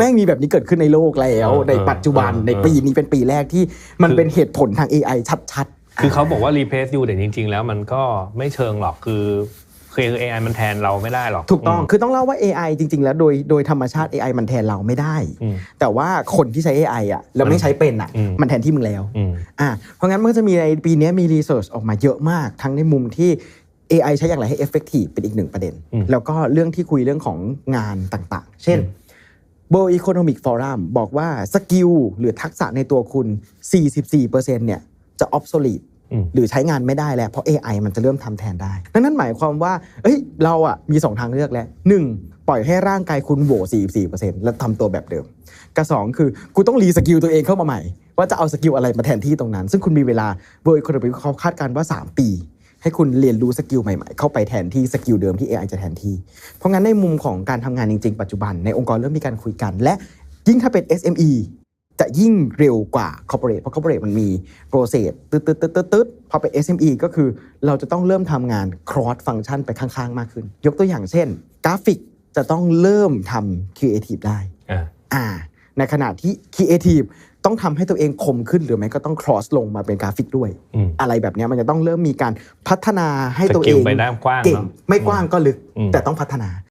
แม่งมีแบบนี้เกิดขึ้นในโลกแล้วเออในปัจจุบันเออในปีนี้เป็นปีแรกที่มันคือเป็นเหตุผลทาง AI ชัดๆ คือเขาบอกว่า replace you แต่จริง ๆ แล้วมันก็ไม่เชิงหรอกคือคือ AI มันแทนเราไม่ได้หรอก ถูกต้องมคือต้องเล่าว่า AI จริง ๆ แล้วโดยโดยธรรมชาติ AI มันแทนเราไม่ได้อืมแต่ว่าคนที่ใช้ AI อะแล้วไม่ใช้เป็นอะอืมมันแทนที่มึงแล้วอืมอะเพราะงั้นมันก็จะมีในปีนี้มีรีเสิร์ชออกมาเยอะมาก ทั้งในมุมที่ AI ใช้อย่างไรให้ effective เป็นอีกหนึ่งประเด็นอืมแล้วก็เรื่องที่คุยเรื่องของงานต่างๆ เช่น World Economic Forum บอกว่าสกิลหรือทักษะในตัวคุณ 44%เนี่ยจะ obsolete อืมหรือใช้งานไม่ได้แล้ว เพราะ AI มันจะเริ่มทำแทนได้ ดังนั้นหมายความว่าเอ้ยเราอะมี 2 ทางเลือกแล้ว 1. ปล่อยให้ร่างกายคุณโหว44%แล้วทำตัวแบบเดิมกับสองคือ กูต้องรีสกิลตัวเองเข้ามาใหม่ ว่าจะเอาสกิลอะไรมาแทนที่ตรงนั้น ซึ่งคุณมีเวลา World Economic เขาคาดการณ์ว่า 3 ปี ให้คุณเรียนรู้สกิลใหม่ๆ เข้าไปแทนที่สกิลเดิมที่ AI จะแทนที่ เพราะงั้นในมุมของการทำงานจริงๆ ปัจจุบันในองค์กรเริ่มมีการคุยกัน และยิ่งถ้าเป็น SME จะยิ่งเร็วกว่า corporate เพราะ corporate มันมี process ตึ๊ดตึ๊ดตึ๊ดตึ๊ดตึ๊ดพอเป็น SME ก็คือเราจะต้องเริ่มทำงาน cross function ไปข้างๆ มากขึ้น ยกตัวอย่างเช่น กราฟิกจะต้องเริ่มทำ creative ได้อ่าอ่า ในขณะที่ creative ต้องทำให้ตัวเองคมขึ้นหรือไม่ก็ต้อง cross ลงมาเป็นกราฟิกด้วยอืมอะไรแบบเนี้ยมันจะต้องเริ่มมีการพัฒนาให้ตัวสเอกิลงไปด้านกว้างเก่งเนอะไม่กว้างก็ลึกอืมแต่ต้องพัฒนา